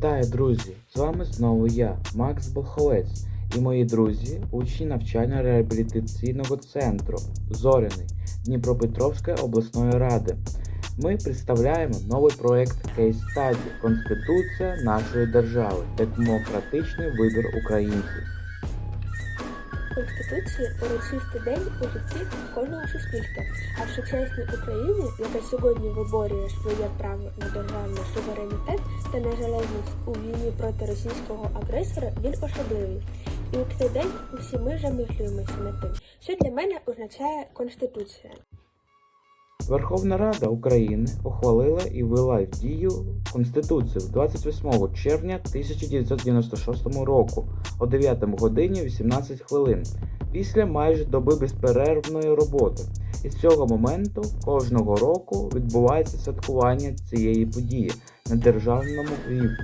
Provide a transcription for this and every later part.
Вітаю, друзі! З вами знову я, Макс Болховець, і мої друзі, учні навчально-реабілітаційного центру Зоряний Дніпропетровської обласної ради. Ми представляємо новий проект Кейс Study Конституція нашої держави. Демократичний вибір українців. Конституції урочистий день у житті кожного суспільства. А в сучасній Україні, яка сьогодні виборює своє право на державний суверенітет та незалежність у війні проти російського агресора, він особливий. І у цей день усі ми замислюємося над тим, що для мене означає Конституція. Верховна Рада України ухвалила і ввела в дію Конституцію 28 червня 1996 року о 9 годині 18 хвилин після майже доби безперервної роботи. І з цього моменту кожного року відбувається святкування цієї події на державному рівні.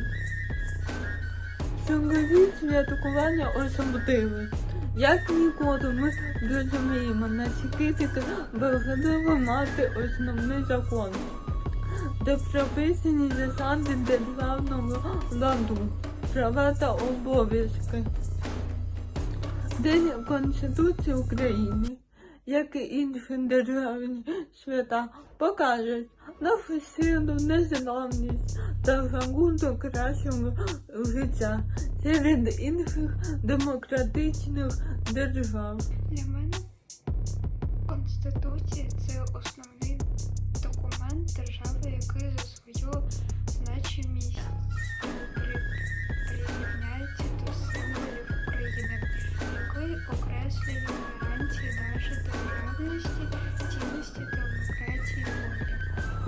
Чергові святкування особливе. Як ніколи ми розуміємо, наскільки важливо мати основний закон, де прописані засади державного ладу, права та обов'язки. День Конституції України, як і інші державні свята, покажуть нашу силу, незламність та до кращого життя серед інших демократичних держав. Для мене Конституція це основний документ держави, який за свою значимість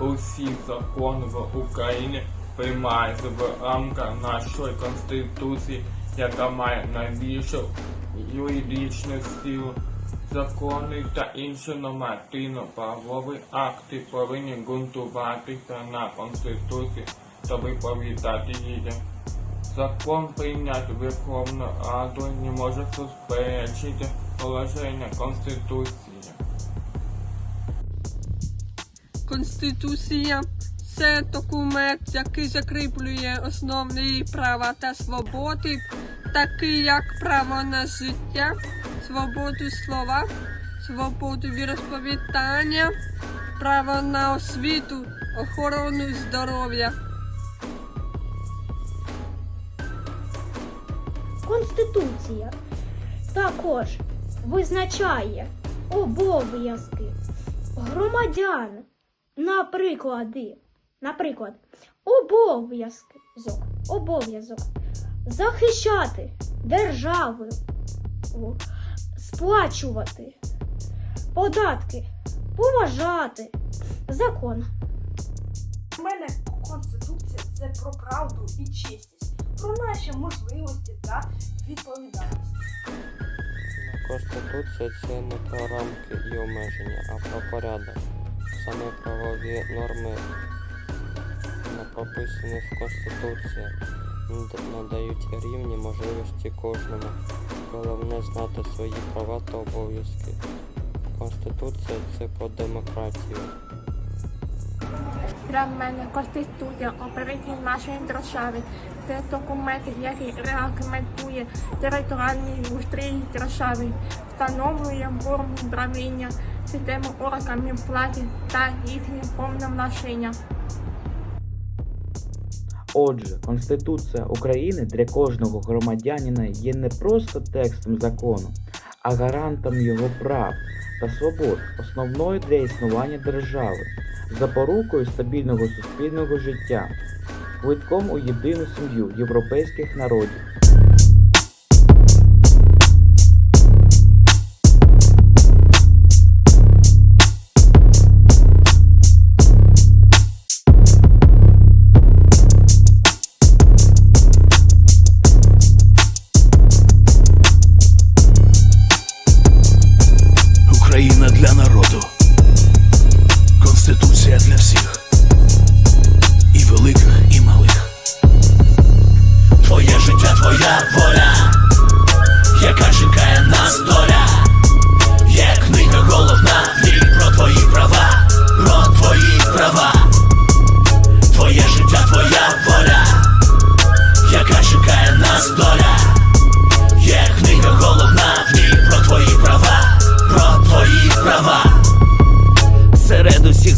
волі. Усі закони в Україні приймаються в рамках нашої конституції, яка має найбільшу юридичну силу. Закони та інші нормативно-правові акти повинні ґрунтуватися на конституції та відповідати її. Закон прийнятий Верховною Радою не може суперечити положення Конституції. Конституція це документ, який закріплює основні права та свободи, такі як право на життя, свободу слова, свободу віросповідання, право на освіту, охорону здоров'я. Конституція також визначає обов'язки громадян. Наприклад, наприклад, обов'язки зок, обов'язок захищати державу, сплачувати податки, поважати закон. У мене конституція це про правду і чесність, про наші можливості та відповідальність. Конституція це не про рамки і обмеження, а про порядок. Саме правові норми, не прописані в Конституції, надають рівні можливості кожному. Головне знати свої права та обов'язки. Конституція це про демократію. Для мене Конституція операції нашої держави. Це документ, який регламентує територіальні устрій держави, встановлює форму управління, систему органів влади та їхнє повноваження. Отже, Конституція України для кожного громадянина є не просто текстом закону, а гарантом його прав та свобод, основною для існування держави, запорукою стабільного суспільного життя, квитком у єдину сім'ю європейських народів.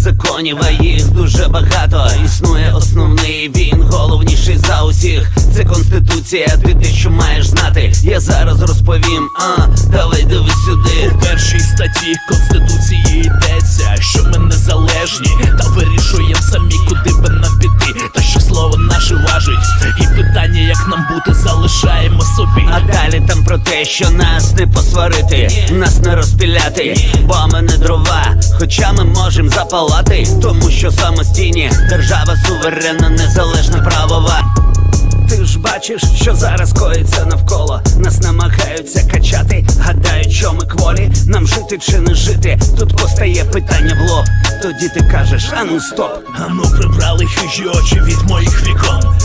Законів, а їх дуже багато. Існує основний, він головніший за усіх. Це конституція, ти те, що маєш знати. Я зараз розповім, а давай дивись сюди. У першій статті Конституції йдеться, що ми незалежні та вирішуємо самі, куди би нам піти. Та що слово наше важить, і питання, як нам бути, залишаємо собі. А далі там про те, що нас не посварити, нас не розпіляти, бо ми не дрова, хоча ми можемо запалати, тому що самостійні держава суверенна, незалежна правова. Ти ж бачиш, що зараз коїться навколо. Нас намагаються качати, гадають, що ми кволі, нам жити чи не жити. Тут постає питання в лоб. Тоді ти кажеш, а ну стоп. А ну прибрали хижі очі від моїх вікон.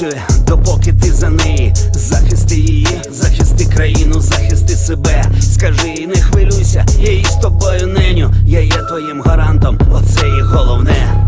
Працює, допоки ти за неї. Захисти її, захисти країну, захисти себе. Скажи не хвилюйся, я її з тобою неню. Я є твоїм гарантом, оце і головне.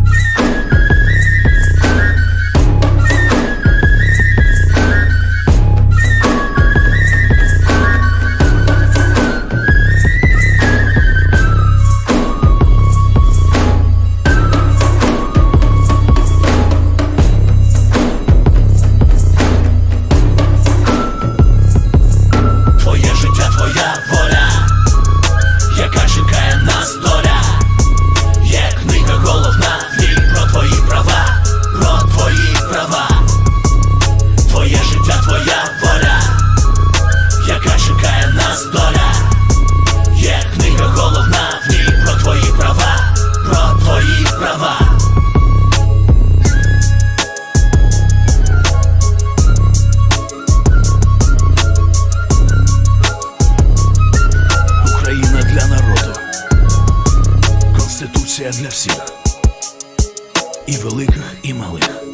Для всіх. І великих, і малих.